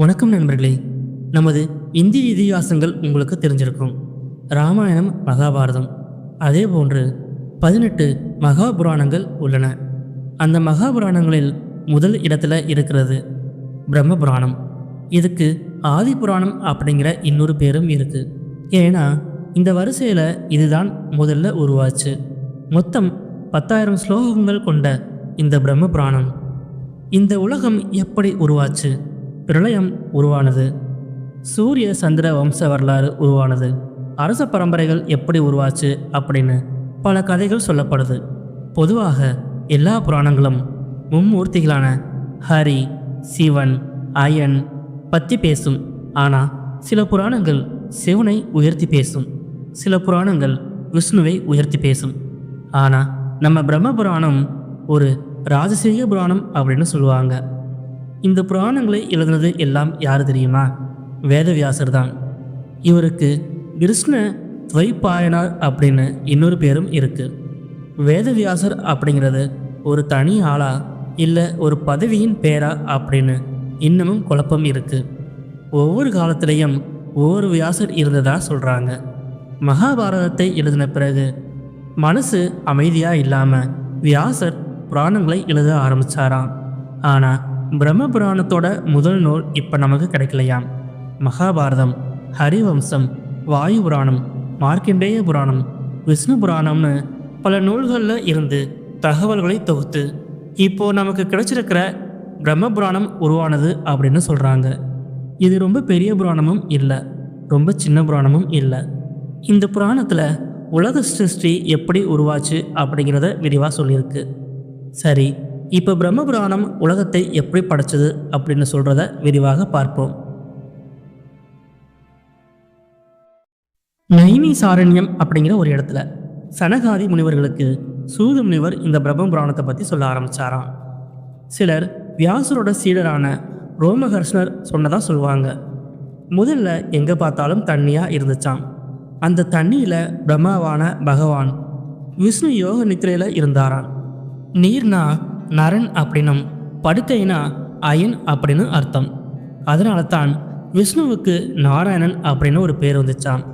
வணக்கம் நண்பர்களே. நமது இந்திய இதிகாசங்கள் உங்களுக்கு தெரிஞ்சிருக்கும். ராமாயணம் மகாபாரதம். அதே போன்று பதினெட்டு மகாபுராணங்கள் உள்ளன. அந்த மகாபுராணங்களில் முதல் இடத்துல இருக்கிறது பிரம்ம புராணம். இதுக்கு ஆதி புராணம் அப்படிங்கிற இன்னொரு பேரும் இருக்குது ஏன்னா இந்த வரிசையில் இதுதான் முதல்ல உருவாச்சு. மொத்தம் பத்தாயிரம் ஸ்லோகங்கள் கொண்ட இந்த பிரம்ம புராணம். இந்த உலகம் எப்படி உருவாச்சு? பிரளயம் உருவானது. சூரிய சந்திர வம்ச வரலாறு உருவானது. அரச பரம்பரைகள் எப்படி உருவாச்சு அப்படின்னு பல கதைகள் சொல்லப்படுது. பொதுவாக எல்லா புராணங்களும் மும்மூர்த்திகளான ஹரி சிவன் அயன் பற்றி பேசும். ஆனால் சில புராணங்கள் சிவனை உயர்த்தி பேசும். சில புராணங்கள் விஷ்ணுவை உயர்த்தி பேசும். ஆனால் நம்ம பிரம்ம புராணம் ஒரு ராஜசீக புராணம் அப்படின்னு சொல்லுவாங்க. இந்த புராணங்களை எழுதுனது எல்லாம் யார் தெரியுமா? வேதவியாசர் தான் இவருக்கு கிருஷ்ண துவைப்பாயனார் அப்படின்னு இன்னொரு பேரும் இருக்குது வேதவியாசர் அப்படிங்கிறது ஒரு தனி ஆளா இல்லை ஒரு பதவியின் பேரா அப்படின்னு இன்னமும் குழப்பம் இருக்குது ஒவ்வொரு காலத்திலையும் ஒவ்வொரு வியாசர் இருந்ததா சொல்கிறாங்க மகாபாரதத்தை எழுதின பிறகு மனசு அமைதியாக இல்லாமல் வியாசர் புராணங்களை எழுத ஆரம்பிச்சாராம். ஆனால் பிரம்ம புராணத்தோட முதல் நூல் இப்போ நமக்கு கிடைக்கலையாம். மகாபாரதம் ஹரிவம்சம் வாயு புராணம் மார்க்கண்டேய புராணம் விஷ்ணு புராணம்னு பல நூல்களில் இருந்து தகவல்களை தொகுத்து இப்போது நமக்கு கிடைச்சிருக்கிற பிரம்ம புராணம் உருவானது அப்படின்னு சொல்கிறாங்க இது ரொம்ப பெரிய புராணமும் இல்லை ரொம்ப சின்ன புராணமும் இல்லை. இந்த புராணத்தில் உலக சிருஷ்டி எப்படி உருவாச்சு அப்படிங்கிறத விரிவாக சொல்லியிருக்கு. சரி இப்போ பிரம்மபுராணம் உலகத்தை எப்படி படைச்சது அப்படின்னு சொல்கிறத விரிவாக பார்ப்போம். நைமி சாரண்யம் அப்படிங்கிற ஒரு இடத்துல சனகாதி முனிவர்களுக்கு சூது முனிவர் இந்த பிரம்ம புராணத்தை பற்றி சொல்ல ஆரம்பிச்சாராம். சிலர் வியாசரோட சீடரான ரோமஹர்ஷ்ணர் சொன்னதாக சொல்லுவாங்க. முதல்ல எங்கே பார்த்தாலும் தண்ணியாக இருந்துச்சாம். அந்த தண்ணியில் பிரம்மாவான பகவான் விஷ்ணு யோக நித்திரையில் இருந்தாராம். நீர்னா நரன் அப்படின்னும் படுக்கைனா அயன் அப்படின்னு அர்த்தம். அதனால தான் விஷ்ணுவுக்கு நாராயணன் அப்படின்னு ஒரு பேர் வந்துச்சாம்.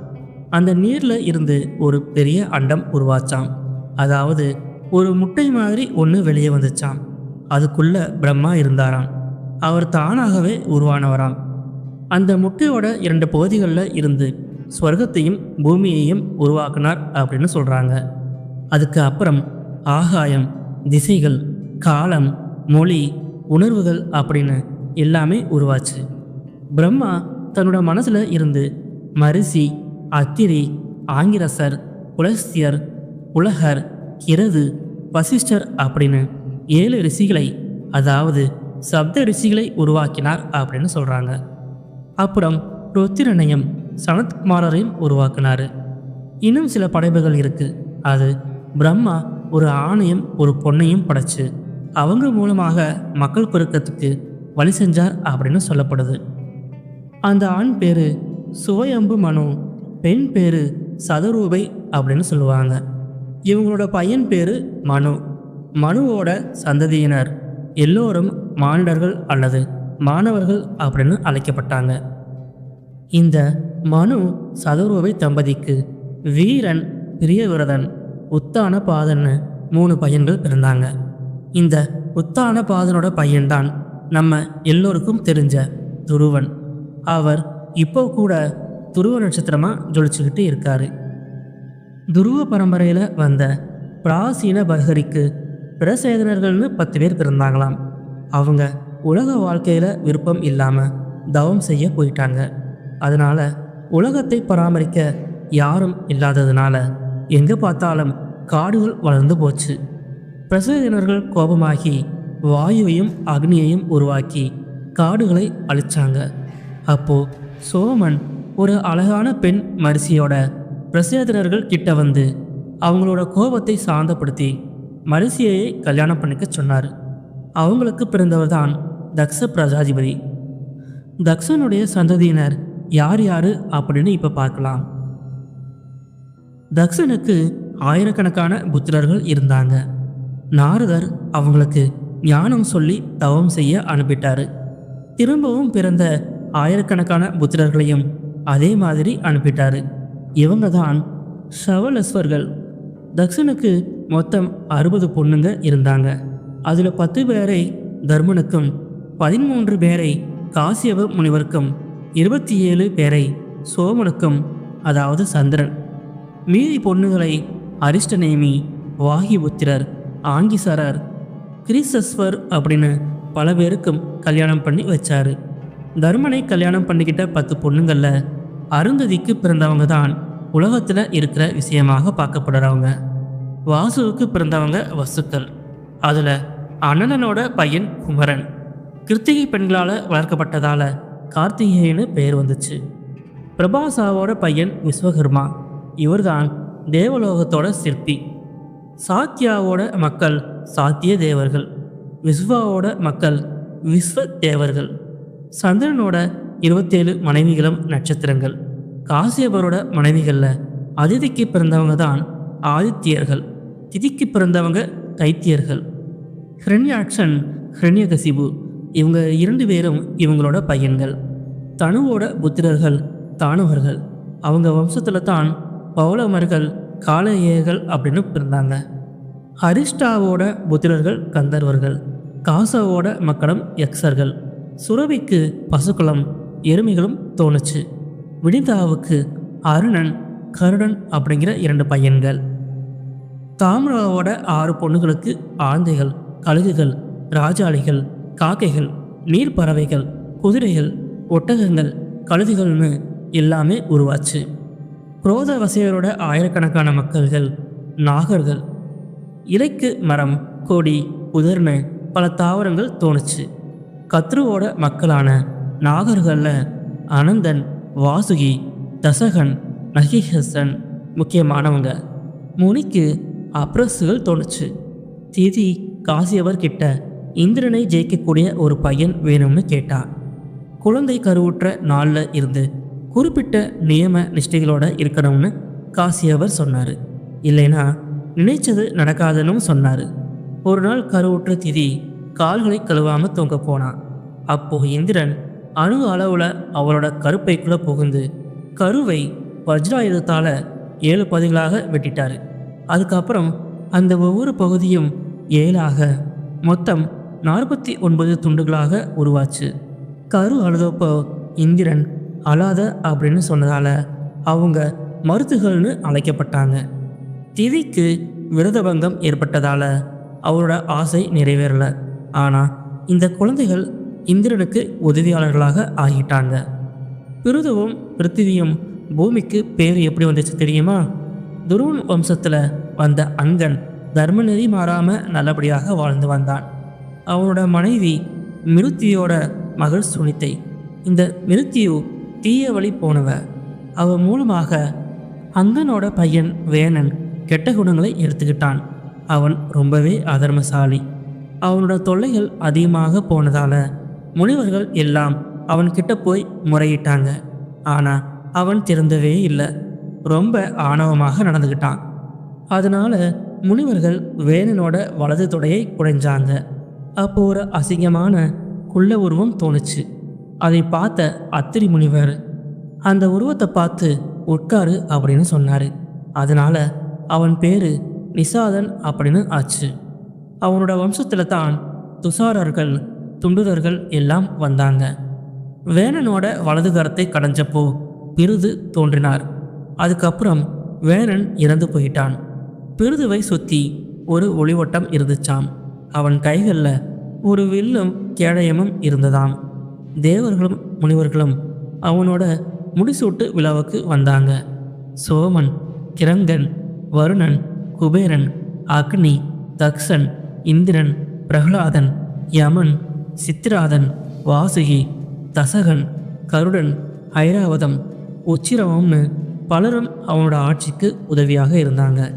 அந்த நீரில் இருந்து ஒரு பெரிய அண்டம் உருவாச்சாம். அதாவது ஒரு முட்டை மாதிரி ஒன்று வெளியே வந்துச்சாம். அதுக்குள்ள பிரம்மா இருந்தாராம். அவர் தானாகவே உருவானவராம். அந்த முட்டையோட இரண்டு பகுதிகளில் இருந்து ஸ்வர்க்கத்தையும் பூமியையும் உருவாக்குனார் அப்படின்னு சொல்கிறாங்க அதுக்கு அப்புறம் ஆகாயம் திசைகள் காலம் மொழி உணர்வுகள் அப்படின்னு எல்லாமே உருவாச்சு. பிரம்மா தன்னோட மனசில் இருந்து மரிசி அத்திரி ஆங்கிரசர் புலஸ்தியர் உலகர் கிரது வசிஷ்டர் அப்படின்னு ஏழு ரிஷிகளை அதாவது சப்த ரிஷிகளை உருவாக்கினார் அப்படின்னு சொல்கிறாங்க அப்புறம் ருத்திரனையும் சனத்குமாரரையும் உருவாக்கினார். இன்னும் சில படைப்புகள் இருக்குது அது பிரம்மா ஒரு ஆணையும் ஒரு பொண்ணையும் படைச்சு அவங்க மூலமாக மக்கள் பெருக்கத்துக்கு வழி செஞ்சார் அப்படின்னு சொல்லப்படுது. அந்த ஆண் பேரு சுவயம்பு மனு பெண் பேரு சதரூபை அப்படின்னு சொல்லுவாங்க. இவங்களோட பையன் பேரு மனு. மனுவோட சந்ததியினர் எல்லோரும் மானிடர்கள் அல்லது மாணவர்கள் அப்படின்னு அழைக்கப்பட்டாங்க. இந்த மனு சதரூபை தம்பதிக்கு வீரன் பிரியவிரதன் உத்தான பாதன்னு மூணு பையன்கள் பிறந்தாங்க இந்த உத்தான பாதனோட பையன்தான் நம்ம எல்லோருக்கும் தெரிஞ்ச துருவன். அவர் இப்போ கூட துருவ நட்சத்திரமாக ஜொலிச்சுக்கிட்டு இருக்காரு. துருவ பரம்பரையில் வந்த பிராசீன பர்கரிக்கு பிரசேதனர்கள்னு பத்து பேர் பிறந்தாங்களாம். அவங்க உலக வாழ்க்கையில் விருப்பம் இல்லாமல் தவம் செய்ய போயிட்டாங்க. அதனால் உலகத்தை பராமரிக்க யாரும் இல்லாததுனால எங்கே பார்த்தாலும் காடுகள் வளர்ந்து போச்சு. பிரசேதனர்கள் கோபமாகி வாயுவையும் அக்னியையும் உருவாக்கி காடுகளை அழிச்சாங்க. அப்போ சோமன் ஒரு அழகான பெண் மரிசியோட பிரசேதனர்கள் கிட்ட வந்து அவங்களோட கோபத்தை சாந்தப்படுத்தி மரிசியையை கல்யாணம் பண்ணிக்க சொன்னார். அவங்களுக்கு பிறந்தவர் தான் தக்ஷ பிரஜாதிபதி. தக்ஷனுடைய சந்ததியினர் யார் யார் அப்படின்னு இப்போ பார்க்கலாம். தக்ஷனுக்கு ஆயிரக்கணக்கான புத்திரர்கள் இருந்தாங்க. நாரதர் அவங்களுக்கு ஞானம் சொல்லி தவம் செய்ய அனுப்பிட்டாரு. திரும்பவும் பிறந்த ஆயிரக்கணக்கான புத்திரர்களையும் அதே மாதிரி அனுப்பிட்டாரு. இவங்க தான் ஷவலஸ்வர்கள் தக்ஷனுக்கு மொத்தம் அறுபது பொண்ணுங்க இருந்தாங்க. அதில் பத்து பேரை தர்மனுக்கும் பதிமூன்று பேரை காசியவ முனிவருக்கும் இருபத்தி ஏழு பேரை சோமனுக்கும் அதாவது சந்திரன். மீதி பொண்ணுகளை அரிஷ்டநேமி வாகிபுத்திரர் ஆங்கிசாரார் கிரிசஸ்வர் அப்படின்னு பல பேருக்கும் கல்யாணம் பண்ணி வச்சாரு. தர்மனை கல்யாணம் பண்ணிக்கிட்ட பத்து பொண்ணுங்களில் அருந்ததிக்கு பிறந்தவங்க தான் உலகத்தில் இருக்கிற விஷயமாக பார்க்கப்படுறவங்க. வாசுவுக்கு பிறந்தவங்க வசுக்கள். அதில் அண்ணனோட பையன் குமரன். கிருத்திகை பெண்களால் வளர்க்கப்பட்டதால் கார்த்திகேயன்னு பெயர் வந்துச்சு. பிரபாசாவோட பையன் விஸ்வகர்மா. இவர்தான் தேவலோகத்தோட சிற்பி. சாத்யாவோட மக்கள் சாத்திய தேவர்கள் விஸ்வாவோட மக்கள் விஸ்வ தேவர்கள் சந்திரனோட இருபத்தேழு மனைவிகளும் நட்சத்திரங்கள் காசியபரோட மனைவிகளில் அதிதிக்கு பிறந்தவங்க தான் ஆதித்யர்கள் திதிக்கு பிறந்தவங்க தைத்தியர்கள். ஹிரண்யாட்சன் ஹிரண்யகசிபு இவங்க இரண்டு பேரும் இவங்களோட பையன்கள். தனுவோட புத்திரர்கள் தானுவர்கள். அவங்க வம்சத்தில் தான் பௌலமர்கள் காளையர்கள் அப்படின்னு பிறந்தாங்க. ஹரிஷ்டாவோட புத்திரர்கள் கந்தர்வர்கள் காசாவோட மக்களும் எக்ஸர்கள் சுரபிக்கு பசுக்களும் எருமைகளும் தோணுச்சு. வினிதாவுக்கு அருணன் கருடன் அப்படிங்கிற இரண்டு பையன்கள். தாமிராவோட ஆறு பொண்ணுகளுக்கு ஆந்தைகள் கழுகுகள் ராஜாளிகள் காக்கைகள் நீர்ப்பறவைகள் குதிரைகள் ஒட்டகங்கள் கழுதுகள்னு எல்லாமே உருவாச்சு. குரோதவசையரோட ஆயிரக்கணக்கான மக்கள்கள் நாகர்கள். இலைக்கு மரம் கொடி உதிர்னு பல தாவரங்கள் தோணுச்சு. கத்ருவோட மக்களான நாகர்களில் அனந்தன் வாசுகி தசகன் நகிஹசன் முக்கியமானவங்க. முனிக்கு அப்ரஸுகள் தோணுச்சு. திதி காசியவர் கிட்ட இந்திரனை ஜெயிக்கக்கூடிய ஒரு பையன் வேணும்னு கேட்டான் குழந்தை கருவுற்ற நாளில் இருந்து குறிப்பிட்ட நியம நிஷ்டைகளோட இருக்கணும்னு காசியவர் சொன்னார். இல்லைனா நினைச்சது நடக்காதுன்னு சொன்னார். ஒரு நாள் கருவுற்ற திதி கால்களை கழுவாம தூங்க போனான் அப்போ இந்திரன் அணு அளவில் அவளோட கருப்பைக்குள்ளே புகுந்து கருவை வஜ்ராயுதத்தால் ஏழு பகுதிகளாக வெட்டிட்டாரு. அதுக்கப்புறம் அந்த ஒவ்வொரு பகுதியும் ஏழாக மொத்தம் நாற்பத்தி ஒன்பது துண்டுகளாக உருவாச்சு. கரு அழுதப்போ இந்திரன் அழாத அப்படின்னு சொன்னதால் அவங்க மருத்துகள்னு அழைக்கப்பட்டாங்க. திதிக்கு விரதபங்கம் ஏற்பட்டதால் அவரோட ஆசை நிறைவேறல. ஆனால் இந்த குழந்தைகள் இந்திரனுக்கு உதவியாளர்களாக ஆகிட்டாங்க. பிருதுவும் பிருத்திவியும் பூமிக்கு பேர் எப்படி வந்துச்சு தெரியுமா? துருவன் வம்சத்தில் வந்த அங்கன் தர்மநெறி மாறாமல் நல்லபடியாக வாழ்ந்து வந்தான். அவனோட மனைவி மிருத்தியோட மகள் சுனித்தை. இந்த மிருத்தியு தீய வழி போனவ அவ மூலமாக அந்தனோட பையன் வேணன் கெட்ட குணங்களை எடுத்துக்கிட்டான். அவன் ரொம்பவே அதர்மசாலி அவனோட தொல்லைகள் அதிகமாக போனதால் முனிவர்கள் எல்லாம் அவன் கிட்ட போய் முறையிட்டாங்க. ஆனால் அவன் திறந்தவே இல்லை. ரொம்ப ஆணவமாக நடந்துக்கிட்டான். அதனால முனிவர்கள் வேணனோட வலது தொடையை குடைஞ்சாங்க. அப்போ ஒரு அசிங்கமான குள்ள உருவம் தோணுச்சு. அதை பார்த்த அத்திரி முனிவர் அந்த உருவத்தை பார்த்து உட்காரு அப்படின்னு சொன்னார். அதனால் அவன் பேர் நிசாதன் அப்படின்னு ஆச்சு. அவனோட வம்சத்தில் தான் துசாரர்கள் துண்டுதர்கள் எல்லாம் வந்தாங்க. வேணனோட வலது கரத்தை கடைஞ்சப்போ பிருது தோன்றினார். அதுக்கப்புறம் வேணன் இறந்து போயிட்டான். பிருதுவை சுற்றி ஒரு ஒளிவட்டம் இருந்துச்சாம். அவன் கைகளில் ஒரு வில்லும் கேடயமும் இருந்ததாம். தேவர்களும் முனிவர்களும் அவனோட முடிசூட்டு விழாவுக்கு வந்தாங்க. சோமன் கிரங்கன் வருணன் குபேரன் அக்னி தக்ஷன் இந்திரன் பிரகலாதன் யமன் சித்திராதன் வாசுகி தசகன் கருடன் ஐராவதம் உச்சிரவம்னு பலரும் அவனோட ஆட்சிக்கு உதவியாக இருந்தாங்க.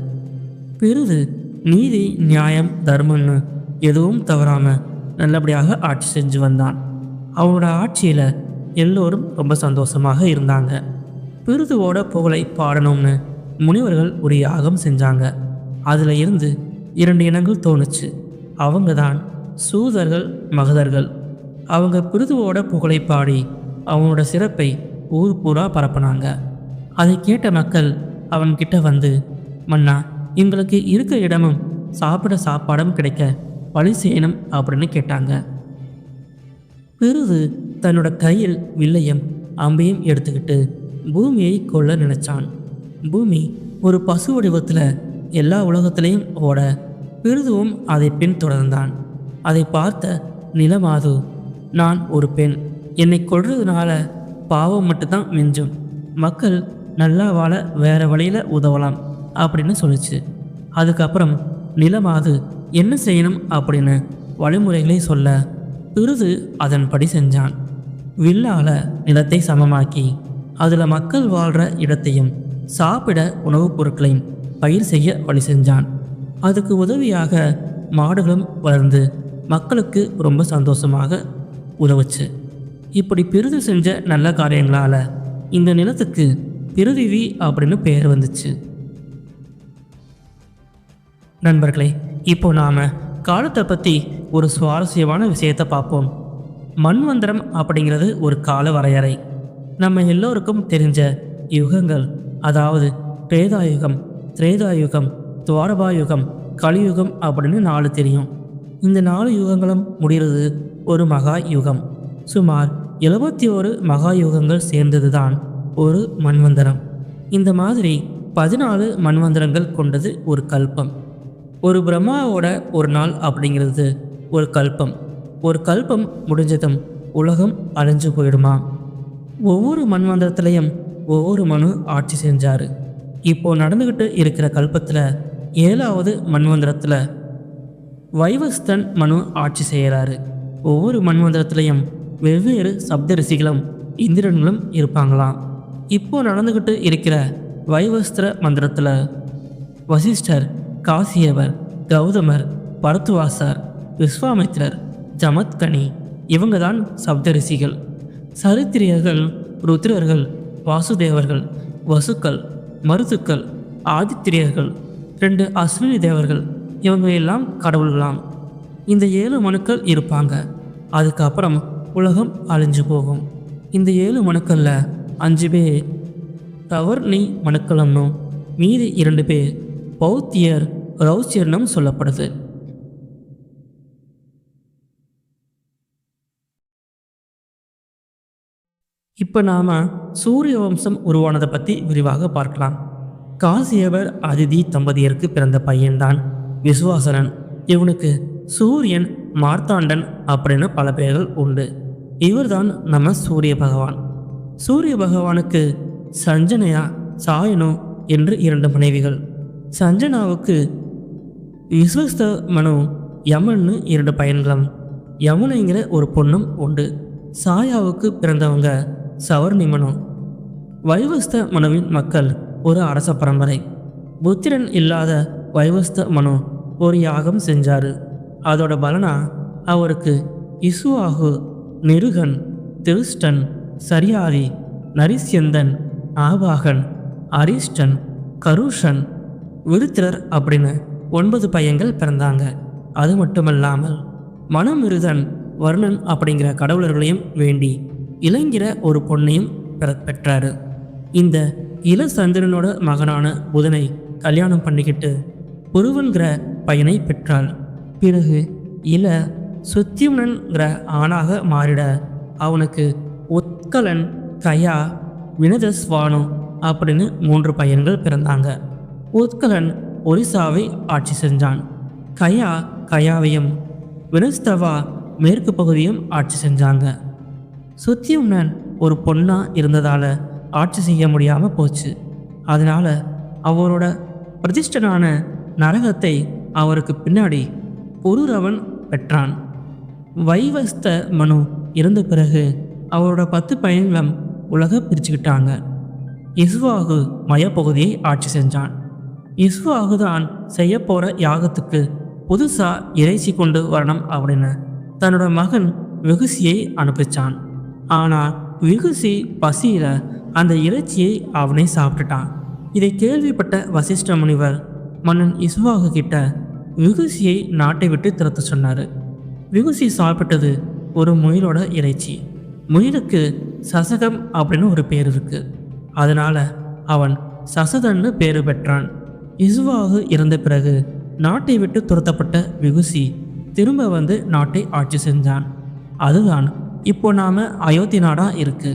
பிறகு நீதி நியாயம் தர்மம்னு எதுவும் தவறாமல் நல்லபடியாக ஆட்சி செஞ்சு வந்தான். அவனோட ஆட்சியில் எல்லோரும் ரொம்ப சந்தோஷமாக இருந்தாங்க. பிருதுவோட புகழை பாடணும்னு முனிவர்கள் ஒரு யாகம் செஞ்சாங்க. அதில் இருந்து இரண்டு இனங்கள் தோணுச்சு. அவங்க தான் சூதர்கள் மகதர்கள். அவங்க பிருதுவோட புகழை பாடி அவனோட சிறப்பை ஊர் பூரா பரப்புனாங்க. அதை கேட்ட மக்கள் அவன்கிட்ட வந்து மன்னா எங்களுக்கு இருக்க இடமும் சாப்பிட சாப்பாடும் கிடைக்க வழி செய்யணும் அப்படின்னு கேட்டாங்க. பிறகு தன்னோட கையில் வில்லையும் அம்பையும் எடுத்துக்கிட்டு பூமியை கொல்ல நினைச்சான். பூமி ஒரு பசு வடிவத்தில் எல்லா உலகத்திலையும் ஓட பிருதுவும் அதை பின்தொடர்ந்தான் அதை பார்த்த நிலமாது நான் ஒரு பெண். என்னை கொல்றதுனால பாவம் மட்டும்தான் மிஞ்சும். மக்கள் நல்லா வாழ வேற வழியில் உதவலாம் அப்படின்னு சொல்லிச்சு. அதுக்கப்புறம் நிலமாது என்ன செய்யணும்? அப்படின்னு வழிமுறைகளை சொல்ல துருது அதன்படி செஞ்சான். வில்லால நிலத்தை சமமாக்கி அதில் மக்கள் வாழ்கிற இடத்தையும் சாப்பிட உணவுப் பொருட்களையும் பயிர் செய்ய வழி செஞ்சான். அதுக்கு உதவியாக மாடுகளும் வளர்ந்து மக்களுக்கு ரொம்ப சந்தோஷமாக உதவுச்சு. இப்படி பிரிது செஞ்ச நல்ல காரியங்களால் இந்த நிலத்துக்கு பிரிதிவி அப்படின்னு பெயர் வந்துச்சு. நண்பர்களே இப்போ நாம் காலத்தை பற்றி ஒரு சுவாரஸ்யமான விஷயத்தை பார்ப்போம். மண்வந்திரம் அப்படிங்கிறது ஒரு கால வரையறை. நம்ம எல்லோருக்கும் தெரிஞ்ச யுகங்கள் அதாவது பிரேதாயுகம் திரேதாயுகம் துவாரபாயுகம் கலியுகம் அப்படின்னு நாலு தெரியும். இந்த நாலு யுகங்களும் முடிகிறது ஒரு மகா யுகம். சுமார் எழுபத்தி ஒரு மகா யுகங்கள் சேர்ந்தது தான் ஒரு மண்வந்திரம். இந்த மாதிரி பதினாலு மண்வந்திரங்கள் கொண்டது ஒரு கல்பம். ஒரு பிரம்மாவோட ஒரு நாள் அப்படிங்கிறது ஒரு கல்பம். ஒரு கல்பம் முடிஞ்சதும் உலகம் அழிஞ்சு போயிடுமா? ஒவ்வொரு மண்வந்தரத்துலேயும் ஒவ்வொரு மனு ஆட்சி செஞ்சார். இப்போ நடந்துக்கிட்டு இருக்கிற கல்பத்தில் ஏழாவது மண்வந்திரத்தில் வைவஸ்தன் மனு ஆட்சி செய்கிறாரு ஒவ்வொரு மண்வந்திரத்துலேயும் வெவ்வேறு சப்த ரிஷிகளும் இந்திரன்களும் இருப்பாங்களாம். இப்போ நடந்துக்கிட்டு இருக்கிற வைவஸ்திர மந்திரத்தில் வசிஷ்டர் காசியவர் கௌதமர் பரத்துவாசர் விஸ்வாமித்ரர் ஜமத்கனி இவங்க தான் சப்தரிசிகள் சரித்திரியர்கள் ருத்ரர்கள் வாசுதேவர்கள் வசுக்கள் மருத்துக்கள் ஆதித்திரியர்கள் ரெண்டு அஸ்வினி தேவர்கள் இவங்க எல்லாம் கடவுள்களாம். இந்த ஏழு மனுக்கள் இருப்பாங்க. அதுக்கப்புறம் உலகம் அழிஞ்சு போகும். இந்த ஏழு மனுக்களில் அஞ்சு பேர் தவர்னி மனுக்களம்னும் மீதி இரண்டு பேர் பௌத்தியர் ரௌசியர்னும் சொல்லப்படுது. இப்போ நாம் சூரிய வம்சம் உருவானதை பற்றி விரிவாக பார்க்கலாம். காசியவர் அதிதி தம்பதியருக்கு பிறந்த பையன்தான் விசுவாசனன் இவனுக்கு சூரியன் மார்த்தாண்டன் அப்படின்னு பல பெயர்கள் உண்டு. இவர்தான் நம்ம சூரிய பகவான். சூரிய பகவானுக்கு சஞ்சனையா சாயனு என்று இரண்டு மனைவிகள். சஞ்சனாவுக்கு விஸ்வஸ்த மனு யமன்னு இரண்டு பையன்களும். யமுனைங்கிற ஒரு பொண்ணும் உண்டு. சாயாவுக்கு பிறந்தவங்க சவர்ணி மனு. வைவஸ்த மனுவின் மக்கள் ஒரு அரச பரம்பரை. புத்திரன் இல்லாத வைவஸ்த மனு ஒரு யாகம் செஞ்சார். அதோட பலனா அவருக்கு இசுவாகு நிருகன் திருஷ்டன் சரியாதி நரிசியந்தன் ஆபாகன் அரிஷ்டன் கருஷன் விருத்திரர் அப்படின்னு ஒன்பது பையன்கள் பிறந்தாங்க. அது மட்டுமல்லாமல் மனமிருதன் வருணன் அப்படிங்கிற கடவுளர்களையும் வேண்டி இளைஞர ஒரு பொண்ணையும் பெற பெற்றாரு. இந்த இளசந்திரனோட மகனான புதனை கல்யாணம் பண்ணிக்கிட்டு புருவன்கிற பையனை பெற்றாள். பிறகு இள சுத்தியுனன்கிற ஆணாக மாறிட அவனுக்கு உத்கலன் கயா வினதஸ்வானு அப்படின்னு மூன்று பையன்கள் பிறந்தாங்க. உத்கலன் ஒரிசாவை ஆட்சி செஞ்சான். கயா கயாவையும் வினஸ்தவா மேற்கு பகுதியும் ஆட்சி செஞ்சாங்க. சுத்தியும்னன் ஒரு பொண்ணாக இருந்ததால் ஆட்சி செய்ய முடியாமல் போச்சு. அதனால் அவரோட பிரதிஷ்டனான நரகத்தை அவருக்கு பின்னாடி குருரவன் பெற்றான். வைவஸ்த மனு இறந்த பிறகு அவரோட பத்து பையன்களும் உலக பிரிச்சுக்கிட்டாங்க. இஸ்வாகு மயப்பகுதியை ஆட்சி செஞ்சான். இஸ்வாகு தான் செய்ய போகிற யாகத்துக்கு புதுசாக இறைச்சி கொண்டு வரணும் அப்படின்னு தன்னோட மகன் வெகுசியை அனுப்பிச்சான். ஆனால் விகுசி பசியில அந்த இறைச்சியை அவனே சாப்பிட்டுட்டான். இதை கேள்விப்பட்ட வசிஷ்ட முனிவர் மன்னன் இஸ்வாகு கிட்ட விகுசியை நாட்டை விட்டு திறத்த சொன்னார். விகுசி சாப்பிட்டது ஒரு முயலோட இறைச்சி. முயலுக்கு சசகம் அப்படின்னு ஒரு பேர் இருக்கு. அதனால அவன் சசதன்னு பேரு பெற்றான். இசுவாகு இறந்த பிறகு நாட்டை விட்டு துரத்தப்பட்ட விகுசி திரும்ப வந்து நாட்டை ஆட்சி செஞ்சான். அதுதான் இப்போ நாம் அயோத்தி நாடாக இருக்கு.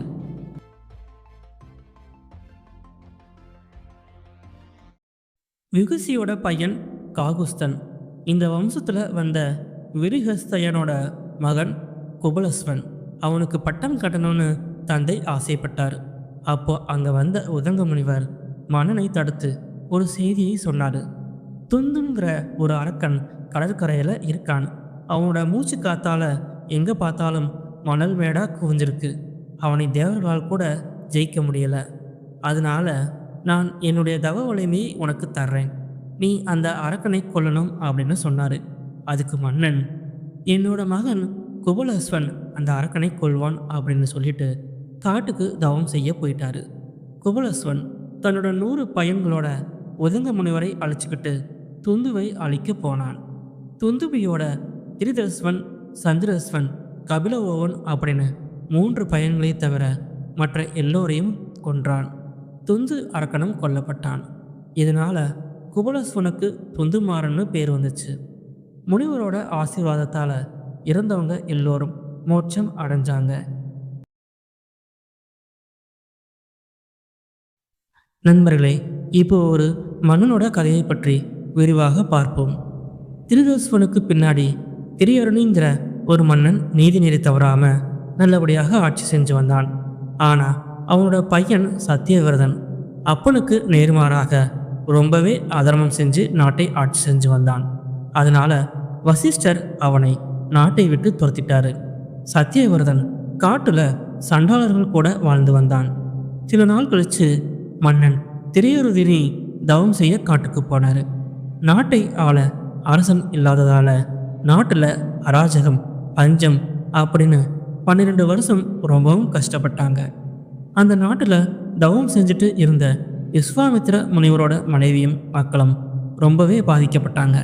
விகுசியோட பையன் காகுஸ்தன். இந்த வம்சத்தில் வந்த விரிஹஸ்தயனோட மகன் குபலஸ்வன் அவனுக்கு பட்டம் கட்டணும்னு தந்தை ஆசைப்பட்டார். அப்போ அங்கே வந்த உதங்க முனிவர் மன்னனை தடுத்து ஒரு செய்தியை சொன்னார். துந்துங்கிற ஒரு அரக்கன் கடற்கரையில் இருக்கான். அவனோட மூச்சு காத்தால எங்கே பார்த்தாலும் மணல் மேடாக குவிஞ்சிருக்கு. அவனை தேவர்களால் கூட ஜெயிக்க முடியல. அதனால நான் என்னுடைய தவ வலிமையை உனக்கு தர்றேன். நீ அந்த அரக்கனை கொல்லணும் அப்படின்னு சொன்னார். அதுக்கு மன்னன் என்னோட மகன் குபலஸ்வன் அந்த அரக்கனை கொல்வான் அப்படின்னு சொல்லிட்டு காட்டுக்கு தவம் செய்ய போயிட்டாரு. குபலஸ்வன் தன்னோட நூறு பையன்களோட ஒதுங்க முனிவரை அழைச்சிக்கிட்டு துந்துவை அழிக்க போனான். துந்துபியோட திரிதஸ்வன் சந்திரஸ்வன் கபிலவோவன் அப்படின்னு மூன்று பையன்களை தவிர மற்ற எல்லோரையும் கொன்றான். துந்து அரக்கனும் கொல்லப்பட்டான். இதனால குபலஸ்வனுக்கு துந்துமாறன்னு பேர் வந்துச்சு. முனிவரோட ஆசீர்வாதத்தால் இறந்தவங்க எல்லோரும் மோட்சம் அடைஞ்சாங்க. நண்பர்களே இப்போ ஒரு மன்னனோட கதையை பற்றி விரிவாக பார்ப்போம். திருதஸ்வனுக்கு பின்னாடி திரியருணிங்கிற ஒரு மன்னன் நீதிநெறி தவறாம நல்லபடியாக ஆட்சி செஞ்சு வந்தான். ஆனா அவனோட பையன் சத்தியவிரதன். அப்பனுக்கு நேர்மாறாக ரொம்பவே அதர்மம் செஞ்சு நாட்டை ஆட்சி செஞ்சு வந்தான். அதனால வசிஷ்டர் அவனை நாட்டை விட்டு துரத்திட்டாரு. சத்தியவிரதன் காட்டுல சண்டாளர்கள் கூட வாழ்ந்து வந்தான். சில நாள் கழிச்சு மன்னன் திரையொருதினி தவம் செய்ய காட்டுக்கு போனார். நாட்டை ஆள அரசன் இல்லாததால் நாட்டில் அராஜகம் பஞ்சம் அப்படின்னு பன்னிரெண்டு வருஷம் ரொம்பவும் கஷ்டப்பட்டாங்க. அந்த நாட்டில் தவம் செஞ்சுட்டு இருந்த விஸ்வாமித்ர முனிவரோட மனைவியும் மக்களும் ரொம்பவே பாதிக்கப்பட்டாங்க.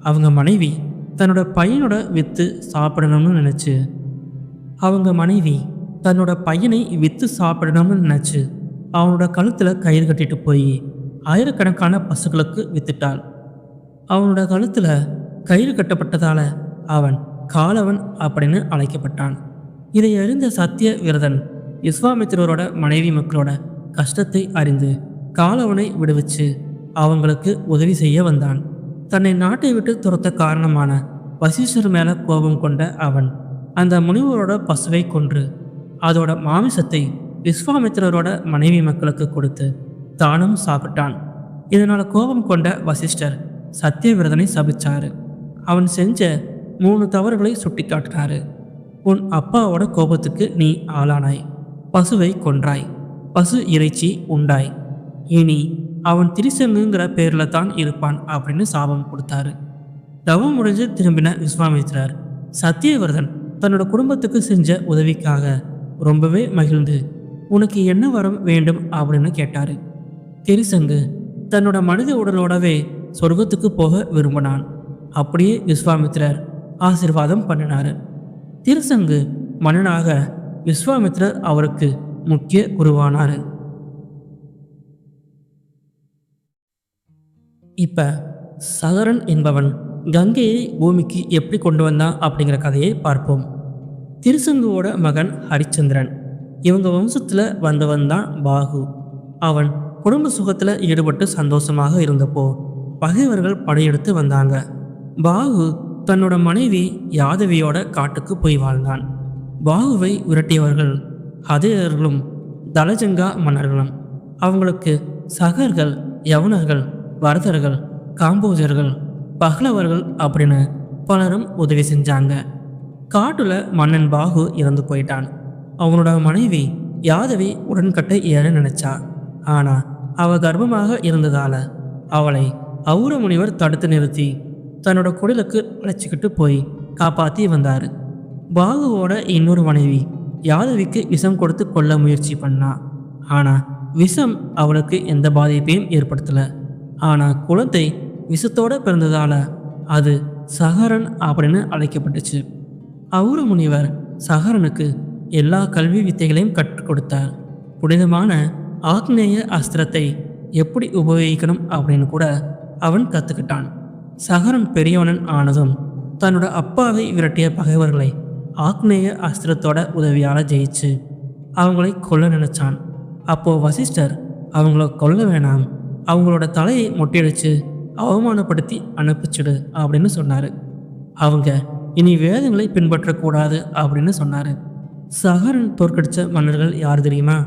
அவங்க மனைவி தன்னோட பையனோட விற்று சாப்பிடணும்னு நினச்சி அவங்க மனைவி தன்னோட பையனை விற்று சாப்பிடணும்னு நினச்சி அவனோட கழுத்தில் கயிறு கட்டிட்டு போய் ஆயிரக்கணக்கான பசுக்களுக்கு வித்துட்டான் அவனோட கழுத்தில் கயிறு கட்டப்பட்டதால அவன் காலவன் அப்படின்னு அழைக்கப்பட்டான். இதை அறிந்த சத்திய விரதன் விஸ்வாமித்திரரோட மனைவி மக்களோட கஷ்டத்தை அறிந்து காலவனை விடுவிச்சு அவங்களுக்கு உதவி செய்ய வந்தான். தன்னை நாட்டை விட்டு துரத்த காரணமான வசிஷ்டர் மேலே கோபம் கொண்ட அவன் அந்த முனிவரோட பசுவை கொன்று அதோட மாமிசத்தை விஸ்வாமித்திரரோட மனைவி மக்களுக்கு கொடுத்து தானும் சாப்பிட்டான். இதனால் கோபம் கொண்ட வசிஷ்டர் சத்தியவிரதனை சபிச்சாரு. அவன் செஞ்ச மூணு தவறுகளை சுட்டி காட்டினாரு உன் அப்பாவோட கோபத்துக்கு நீ ஆளானாய். பசுவை கொன்றாய். பசு இறைச்சி உண்டாய். இனி அவன் திரிசங்குங்கிற பேரில் தான் இருப்பான் அப்படின்னு சாபம் கொடுத்தாரு. தவம் முடிஞ்சு திரும்பின விஸ்வாமித்திரர் சத்தியவர்தன் தன்னோட குடும்பத்துக்கு செஞ்ச உதவிக்காக ரொம்பவே மகிழ்ந்து உனக்கு என்ன வரம் வேண்டும்? அப்படின்னு கேட்டாரு. திரிசங்கு தன்னோட மனித உடலோடவே சொர்க்கத்துக்கு போக விரும்பினான். அப்படியே விஸ்வாமித்ரர் ஆசிர்வாதம் பண்ணினார். திருசங்கு மன்னனாக விஸ்வாமித்ரர் அவருக்கு முக்கிய குருவானார். இப்போ சகரன் என்பவன் கங்கையை பூமிக்கு எப்படி கொண்டு வந்தான் அப்படிங்கிற கதையை பார்ப்போம். திருசங்குவோட மகன் ஹரிச்சந்திரன். இவங்க வம்சத்தில் வந்தவன் தான் பாகு. அவன் குடும்ப சுகத்தில் ஈடுபட்டு சந்தோஷமாக இருந்தப்போ பகைவர்கள் படையெடுத்து வந்தாங்க. பாகு தன்னோட மனைவி யாதவியோட காட்டுக்கு போய் வாழ்ந்தான். பாகுவை விரட்டியவர்கள் ஹதையர்களும் தலஜங்கா மன்னர்களும். அவங்களுக்கு சகர்கள் யவனர்கள் வரதர்கள் காம்போஜர்கள் பகலவர்கள் அப்படின்னு பலரும் உதவி செஞ்சாங்க. காட்டுல மன்னன் பாகு இறந்து போயிட்டான். அவனோட மனைவி யாதவி உடன்கட்டை ஏற நினைச்சா. ஆனா அவ கர்ப்பமாக இருந்ததால அவளை அவுர முனிவர் தடுத்து நிறுத்தி தன்னோட குடலுக்கு அழைச்சிக்கிட்டு போய் காப்பாத்தி வந்தார். பாகுவோட இன்னொரு மனைவி யாதவிக்கு விஷம் கொடுத்து கொல்ல முயற்சி பண்ணா. ஆனா விஷம் அவளுக்கு எந்த பாதிப்பையும் ஏற்படுத்தல. ஆனா குழந்தை விஷத்தோட பிறந்ததால அது சகரன் அப்படின்னு அழைக்கப்பட்டுச்சு. அவுர முனிவர் சகரனுக்கு எல்லா கல்வி வித்தைகளையும் கற்றுக் கொடுத்தார். புனிதமான ஆக்னேய அஸ்திரத்தை எப்படி உபயோகிக்கணும் அப்படின்னு கூட அவன் கற்றுக்கிட்டான் சகரன் பெரியவனன் ஆனதும் தன்னோட அப்பாவை விரட்டிய பகைவர்களை ஆக்னேய அஸ்திரத்தோட உதவியால் ஜெயிச்சு அவங்களை கொல்ல நினைச்சான். அப்போது வசிஷ்டர் அவங்கள கொல்ல வேணாம் அவங்களோட தலையை மொட்டையடிச்சு அவமானப்படுத்தி அனுப்பிச்சிடு அப்படின்னு சொன்னார். அவங்க இனி வேதங்களை பின்பற்றக்கூடாது அப்படின்னு சொன்னார். சகரன் தோற்கடித்த மன்னர்கள் யார் தெரியுமா?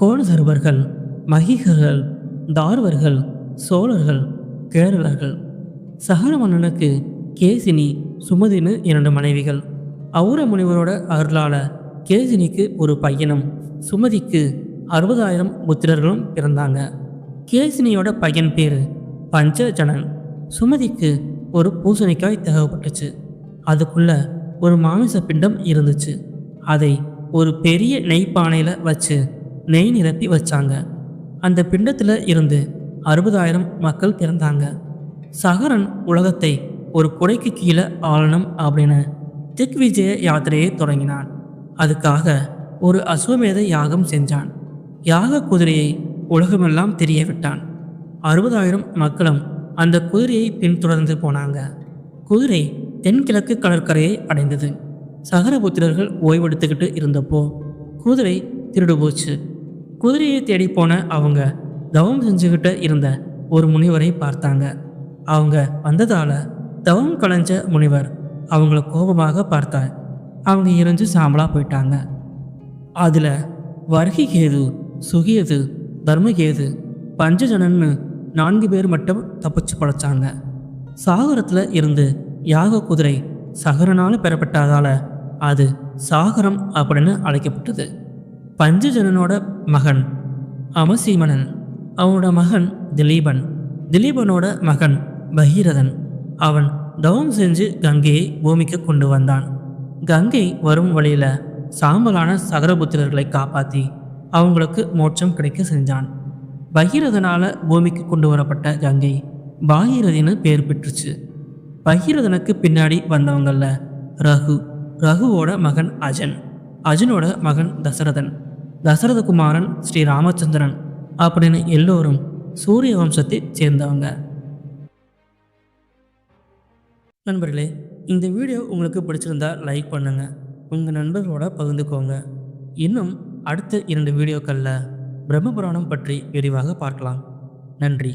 கோணசர்வர்கள் மகிகர்கள் தார்வர்கள் சோழர்கள் கேரளர்கள். சகர மன்னனுக்கு கேசினி சுமதினு இரண்டு மனைவிகள். அவுர முனிவரோட அருளால கேசினிக்கு ஒரு பையனும் சுமதிக்கு அறுபதாயிரம் புத்திரர்களும் பிறந்தாங்க. கேசினியோட பையன் பேர் பஞ்சஜனன். சுமதிக்கு ஒரு பூசணிக்காய் தேவைப்பட்டுச்சு அதுக்குள்ள ஒரு மாமிச பிண்டம் இருந்துச்சு. அதை ஒரு பெரிய நெய் பானையில் வச்சு நெய் நிரப்பி வச்சாங்க. அந்த பிண்டத்தில் இருந்து அறுபதாயிரம் மக்கள் பிறந்தாங்க. சகரன் உலகத்தை ஒரு குடைக்கு கீழே ஆளணும் அப்படின்னு திக்விஜய யாத்திரையை தொடங்கினான். அதுக்காக ஒரு அஸ்வமேத யாகம் செஞ்சான். யாக குதிரையை உலகமெல்லாம் தெரிய விட்டான். அறுபதாயிரம் மக்களும் அந்த குதிரையை பின்தொடர்ந்து போனாங்க. குதிரை தென்கிழக்கு கடற்கரையை அடைந்தது. சகரபுத்திரர்கள் ஓய்வெடுத்துக்கிட்டு இருந்தப்போ குதிரை திருடு போச்சு குதிரையை தேடி போன அவங்க தவம் செஞ்சுக்கிட்டு இருந்த ஒரு முனிவரை பார்த்தாங்க. அவங்க வந்ததால தவம் கலைஞ்ச முனிவர் அவங்கள கோபமாக பார்த்தார். அவங்க இறைஞ்சு சாம்பலாக போயிட்டாங்க. அதில் வர்கிகேது சுகியது தர்மகேது பஞ்சஜனன்னு நான்கு பேர் மட்டும் தப்பிச்சு படைச்சாங்க சாகரத்தில் இருந்து யாக குதிரை சகரனால் பெறப்பட்டதால் அது சாகரம் அப்படின்னு அழைக்கப்பட்டது. பஞ்சஜனனோட மகன். அமசீமனன். அவனோட மகன் திலீபன். திலீபனோட மகன் பகீரதன். அவன் தவம் செஞ்சு கங்கையை பூமிக்கு கொண்டு வந்தான். கங்கை வரும் வழியில சாம்பலான சகரபுத்திரர்களை காப்பாற்றி அவங்களுக்கு மோட்சம் கிடைக்க செஞ்சான். பகீரதனால பூமிக்கு கொண்டு வரப்பட்ட கங்கை பாகீரதின்னு பேர் பெற்றுச்சு. பகீரதனுக்கு பின்னாடி வந்தவங்கள்ல ரகு ரகுவோட மகன் அஜன் அஜனோட மகன் தசரதன். தசரத குமாரன் ஸ்ரீ ராமச்சந்திரன் அப்படின்னு எல்லோரும் சூரிய வம்சத்தை சேர்ந்தவங்க. நண்பர்களே இந்த வீடியோ உங்களுக்கு பிடிச்சிருந்தா லைக் பண்ணுங்கள் உங்கள் நண்பர்களோட பகிர்ந்துக்கோங்க. இன்னும் அடுத்த இரண்டு வீடியோக்களில் பிரம்மபுராணம் பற்றி விரிவாக பார்க்கலாம். நன்றி.